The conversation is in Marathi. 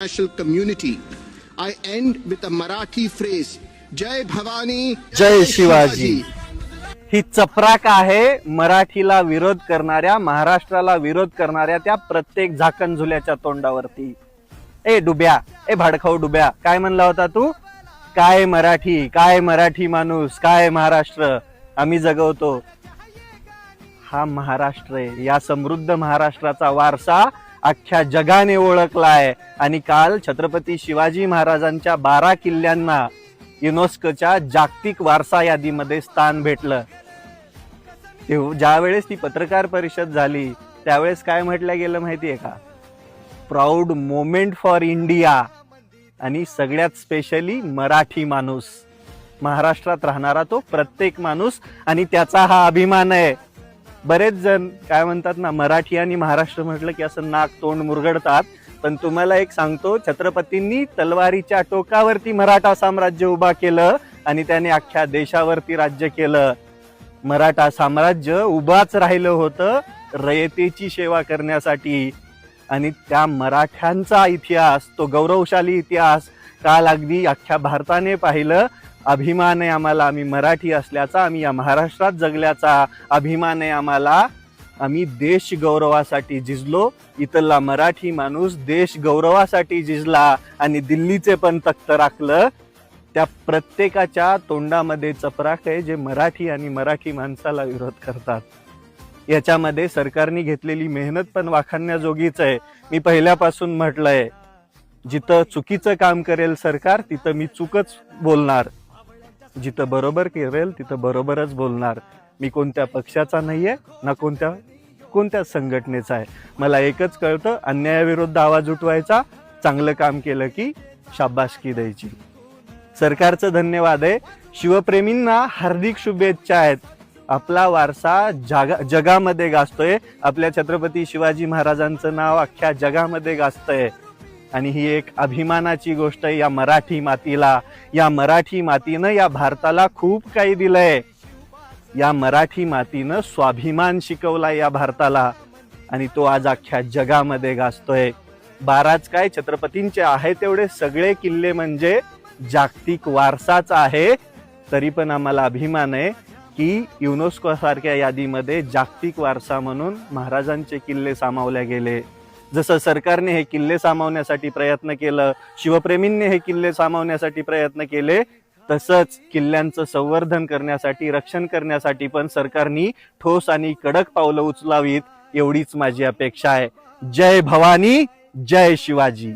international community. I end with a Marathi phrase, Jai Bhavani, जय शिवाजी ही चपराक आहे मराठीला विरोध करणाऱ्या महाराष्ट्राला विरोध करणाऱ्या त्या प्रत्येक झाकण झुल्याच्या तोंडावरती. ए डुब्या. ए भाडखाऊ डुब्या. काय म्हणला होता तू? काय मराठी काय मराठी माणूस काय महाराष्ट्र? आम्ही जगवतो. हा महाराष्ट्र आहे. या समृद्ध महाराष्ट्राचा वारसा अख्ख्या जगाने ओळखलाय. आणि काल छत्रपती शिवाजी महाराजांच्या बारा किल्ल्यांना युनेस्कोच्या जागतिक वारसा यादीमध्ये स्थान भेटलं. तेव्हा ज्या वेळेस ती पत्रकार परिषद झाली त्यावेळेस काय म्हटलं गेलं माहितीये का? प्राऊड मोमेंट फॉर इंडिया आणि सगळ्यात स्पेशली मराठी माणूस. महाराष्ट्रात राहणारा तो प्रत्येक माणूस आणि त्याचा हा अभिमान आहे. बरेच जण काय म्हणतात ना मराठी आणि महाराष्ट्र म्हटलं की असं नाक तोंड मुरगडतात. पण तुम्हाला एक सांगतो छत्रपतींनी तलवारीच्या टोकावरती मराठा साम्राज्य उभा केलं आणि त्याने अख्ख्या देशावरती राज्य केलं. मराठा साम्राज्य उभाच राहिलं होतं रयतेची सेवा करण्यासाठी. आणि त्या मराठ्यांचा इतिहास तो गौरवशाली इतिहास काल अगदी अख्ख्या भारताने पाहिलं अभिमान आहे आम्हाला आम्ही मराठी असल्याचा आम्ही या महाराष्ट्रात जगल्याचा अभिमान आहे आम्हाला आम्ही देश गौरवासाठी झिजलो इथला मराठी माणूस देश गौरवासाठी झिजला आणि दिल्लीचे पण तख्त राखलं. त्या प्रत्येकाच्या तोंडामध्ये चपराक आहे जे मराठी आणि मराठी माणसाला विरोध करतात. याच्यामध्ये सरकारने घेतलेली मेहनत पण वाखाणण्याजोगीच आहे. मी पहिल्यापासून म्हटलंय जिथं चुकीचं काम करेल सरकार तिथं मी चुकच बोलणार. जिथं बरोबर करेल तिथं बरोबरच बोलणार. मी कोणत्या पक्षाचा नाही आहे ना कोणत्या कोणत्या संघटनेचा आहे. मला एकच कळतं अन्यायाविरुद्ध आवाज उठवायचा चांगलं काम केलं की शाबासकी द्यायची. सरकारचं धन्यवाद आहे. शिवप्रेमींना हार्दिक शुभेच्छा आहेत. आपला वारसा जागा जगामध्ये गाजतोय. आपल्या छत्रपती शिवाजी महाराजांचं नाव अख्ख्या जगामध्ये गाजतंय. आणि ही एक अभिमानाची गोष्ट आहे या मराठी मातीला या मराठी मातीनं या भारताला खूप काही दिलंय. या मराठी मातीनं स्वाभिमान शिकवला या भारताला. आणि तो आज अख्ख्या जगामध्ये गाजतोय. बाराच काय छत्रपतींचे आहे तेवढे सगळे किल्ले म्हणजे जागतिक वारसाच आहे. तरी पण आम्हाला अभिमान आहे की युनेस्को सारख्या यादीमध्ये जागतिक वारसा म्हणून महाराजांचे किल्ले सामावले गेले. जसं सरकारने हे किल्ले सामावण्यासाठी प्रयत्न केलं शिवप्रेमींनी हे किल्ले सामावण्यासाठी प्रयत्न केले तसंच किल्ल्यांचं संवर्धन करण्यासाठी रक्षण करण्यासाठी पण सरकारनी ठोस आणि कडक पावलं उचलावीत एवढीच माझी अपेक्षा आहे. जय भवानी जय शिवाजी.